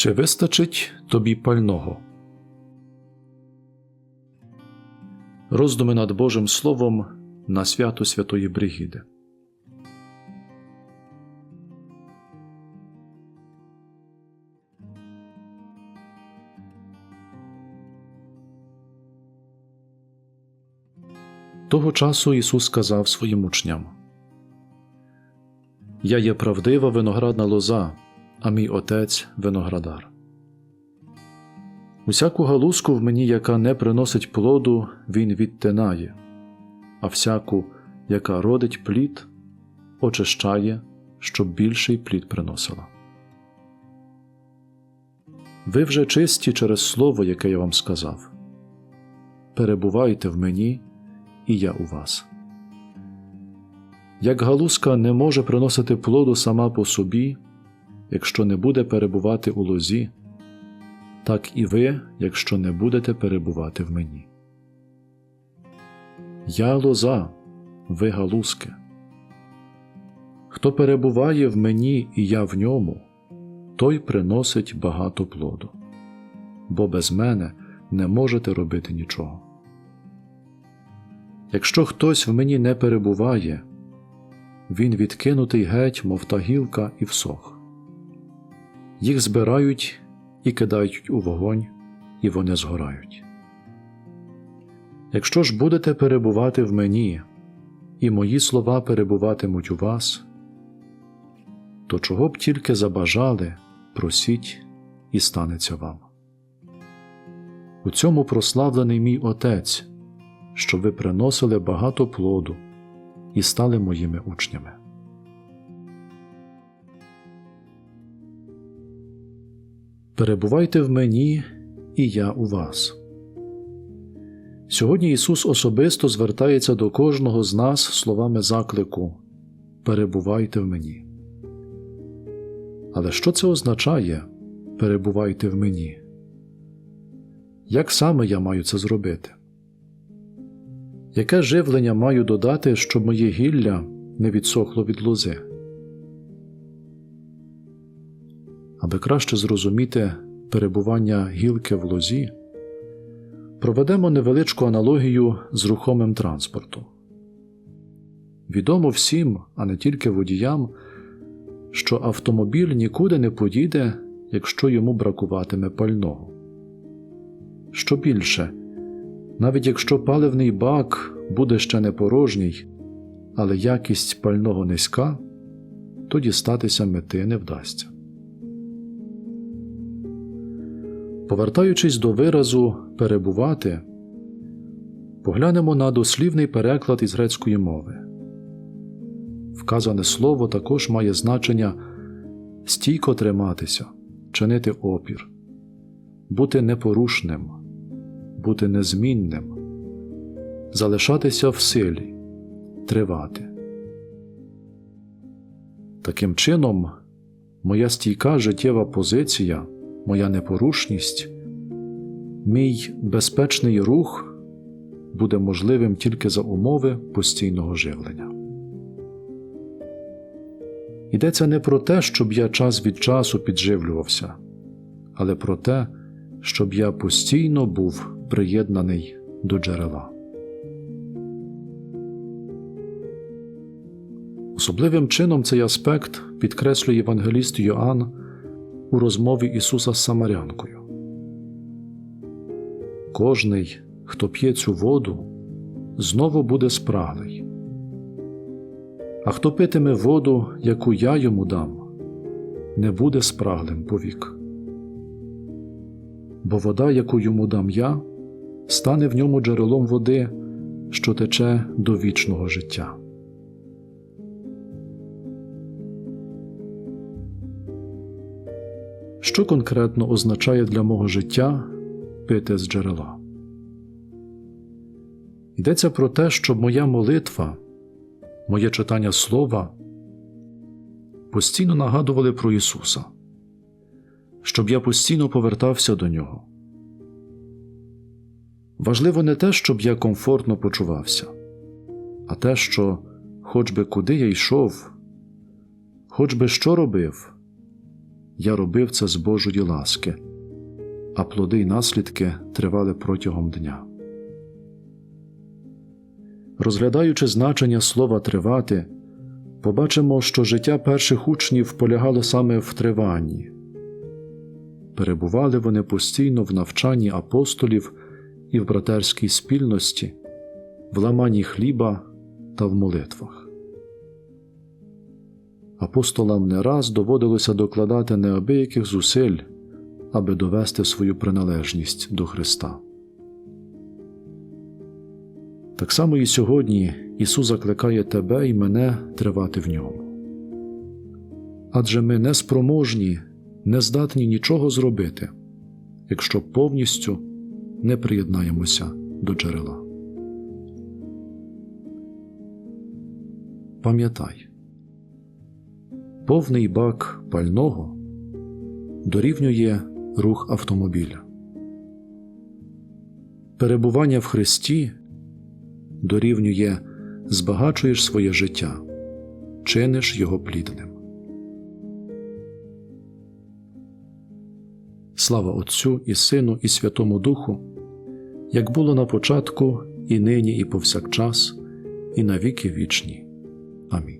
Чи вистачить тобі пального? Роздуми над Божим Словом на свято Святої Бригіди. Того часу Ісус сказав своїм учням: Я є правдива виноградна лоза, а мій отець виноградар. Усяку галузку в мені, яка не приносить плоду, він відтинає, а всяку, яка родить плід, очищає, щоб більший плід приносила. Ви вже чисті через слово, яке я вам сказав. Перебувайте в мені, і я у вас. Як галузка не може приносити плоду сама по собі, якщо не буде перебувати у лозі, так і ви, якщо не будете перебувати в мені. Я лоза, ви галузки. Хто перебуває в мені і я в ньому, той приносить багато плоду, бо без мене не можете робити нічого. Якщо хтось в мені не перебуває, він відкинутий геть, мов та гілка, і всох. Їх збирають і кидають у вогонь, і вони згорають. Якщо ж будете перебувати в мені, і мої слова перебуватимуть у вас, то чого б тільки забажали, просіть, і станеться вам. У цьому прославлений мій Отець, щоб ви приносили багато плоду і стали моїми учнями. Перебувайте в мені, і я у вас. Сьогодні Ісус особисто звертається до кожного з нас словами заклику Перебувайте в мені. Але що це означає перебувайте в мені? Як саме я маю це зробити? Яке живлення маю додати, щоб моє гілля не відсохло від лози? Аби краще зрозуміти перебування гілки в лозі, проведемо невеличку аналогію з рухомим транспортом. Відомо всім, а не тільки водіям, що автомобіль нікуди не поїде, якщо йому бракуватиме пального. Що більше, навіть якщо паливний бак буде ще не порожній, але якість пального низька, то дістатися мети не вдасться. Повертаючись до виразу перебувати, поглянемо на дослівний переклад із грецької мови. Вказане слово також має значення стійко триматися, чинити опір, бути непорушним, бути незмінним, залишатися в силі, тривати. Таким чином, моя стійка життєва позиція, моя непорушність, мій безпечний рух буде можливим тільки за умови постійного живлення. Йдеться не про те, щоб я час від часу підживлювався, але про те, щоб я постійно був приєднаний до джерела. Особливим чином цей аспект підкреслює євангеліст Йоанн у розмові Ісуса з Самарянкою. Кожний, хто п'є цю воду, знову буде спраглий. А хто питиме воду, яку я йому дам, не буде спраглим повік. Бо вода, яку йому дам я, стане в ньому джерелом води, що тече до вічного життя. Що конкретно означає для мого життя пити з джерела? Йдеться про те, щоб моя молитва, моє читання слова постійно нагадували про Ісуса, щоб я постійно повертався до Нього. Важливо не те, щоб я комфортно почувався, а те, що, хоч би куди я йшов, хоч би що робив, я робив це з Божої ласки, а плоди й наслідки тривали протягом дня. Розглядаючи значення слова тривати, побачимо, що життя перших учнів полягало саме в триванні. Перебували вони постійно в навчанні апостолів і в братерській спільності, в ламанні хліба та в молитвах. Апостолам не раз доводилося докладати неабияких зусиль, аби довести свою приналежність до Христа. Так само і сьогодні Ісус закликає тебе і мене тривати в ньому. Адже ми не спроможні, не здатні нічого зробити, якщо повністю не приєднаємося до джерела. Пам'ятай, повний бак пального дорівнює рух автомобіля. Перебування в Христі дорівнює збагачуєш своє життя, чиниш його плідним. Слава Отцю і Сину, і Святому Духу, як було на початку, і нині, і повсякчас, і на віки вічні. Амінь.